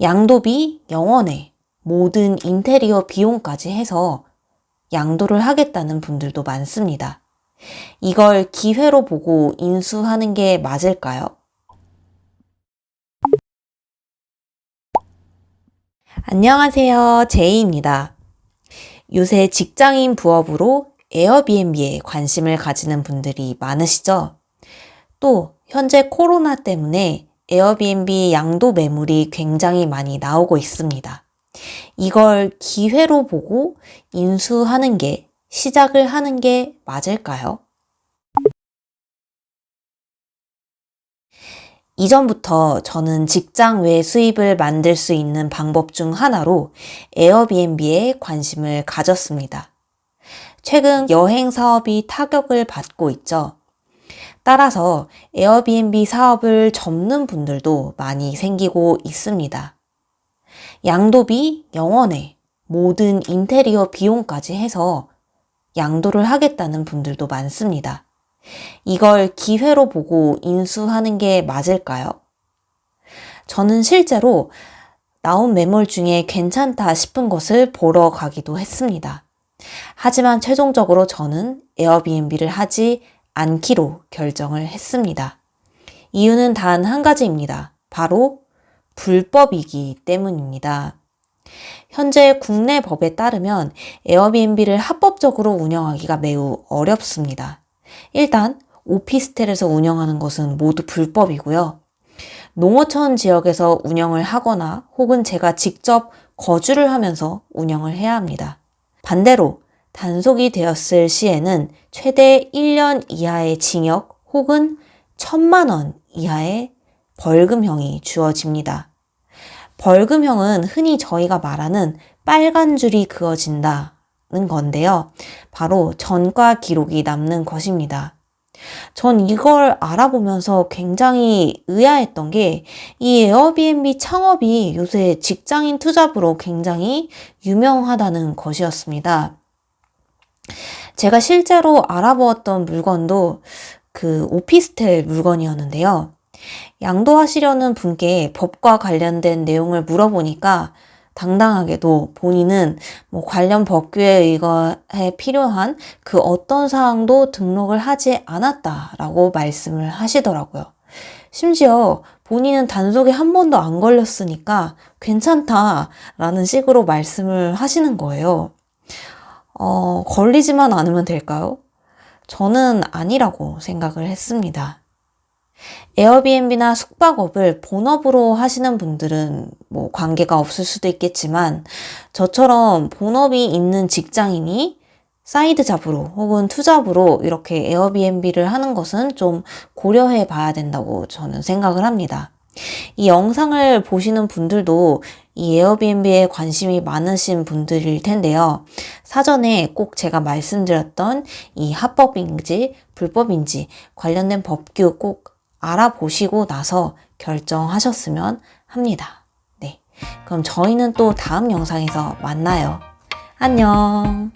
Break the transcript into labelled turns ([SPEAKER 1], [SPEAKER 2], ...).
[SPEAKER 1] 양도비, 영원회, 모든 인테리어 비용까지 해서 양도를 하겠다는 분들도 많습니다. 이걸 기회로 보고 인수하는 게 맞을까요? 안녕하세요. 제이입니다. 요새 직장인 부업으로 에어비앤비에 관심을 가지는 분들이 많으시죠? 또 현재 코로나 때문에 에어비앤비 양도 매물이 굉장히 많이 나오고 있습니다. 이걸 기회로 보고 인수하는 게 시작을 하는 게 맞을까요? 이전부터 저는 직장 외 수입을 만들 수 있는 방법 중 하나로 에어비앤비에 관심을 가졌습니다. 최근 여행 사업이 타격을 받고 있죠. 따라서 에어비앤비 사업을 접는 분들도 많이 생기고 있습니다. 양도비, 영원회, 모든 인테리어 비용까지 해서 양도를 하겠다는 분들도 많습니다. 이걸 기회로 보고 인수하는 게 맞을까요? 저는 실제로 나온 매물 중에 괜찮다 싶은 것을 보러 가기도 했습니다. 하지만 최종적으로 저는 에어비앤비를 하지 않기로 결정을 했습니다. 이유는 단 한 가지입니다. 바로 불법이기 때문입니다. 현재 국내 법에 따르면 에어비앤비를 합법적으로 운영하기가 매우 어렵습니다. 일단 오피스텔에서 운영하는 것은 모두 불법이고요. 농어촌 지역에서 운영을 하거나 혹은 제가 직접 거주를 하면서 운영을 해야 합니다. 반대로 단속이 되었을 시에는 최대 1년 이하의 징역 혹은 1천만 원 이하의 벌금형이 주어집니다. 벌금형은 흔히 저희가 말하는 빨간 줄이 그어진다는 건데요. 바로 전과 기록이 남는 것입니다. 전 이걸 알아보면서 굉장히 의아했던 게 이 에어비앤비 창업이 요새 직장인 투잡으로 굉장히 유명하다는 것이었습니다. 제가 실제로 알아보았던 물건도 그 오피스텔 물건이었는데요. 양도하시려는 분께 법과 관련된 내용을 물어보니까 당당하게도 본인은 뭐 관련 법규에 의거해 필요한 그 어떤 사항도 등록을 하지 않았다라고 말씀을 하시더라고요. 심지어 본인은 단속에 한 번도 안 걸렸으니까 괜찮다라는 식으로 말씀을 하시는 거예요. 어, 걸리지만 않으면 될까요? 저는 아니라고 생각을 했습니다. 에어비앤비나 숙박업을 본업으로 하시는 분들은 뭐 관계가 없을 수도 있겠지만 저처럼 본업이 있는 직장인이 사이드 잡으로 혹은 투잡으로 이렇게 에어비앤비를 하는 것은 좀 고려해 봐야 된다고 저는 생각을 합니다. 이 영상을 보시는 분들도 이 에어비앤비에 관심이 많으신 분들일 텐데요. 사전에 꼭 제가 말씀드렸던 이 합법인지 불법인지 관련된 법규 꼭 알아보시고 나서 결정하셨으면 합니다. 네. 그럼 저희는 또 다음 영상에서 만나요. 안녕.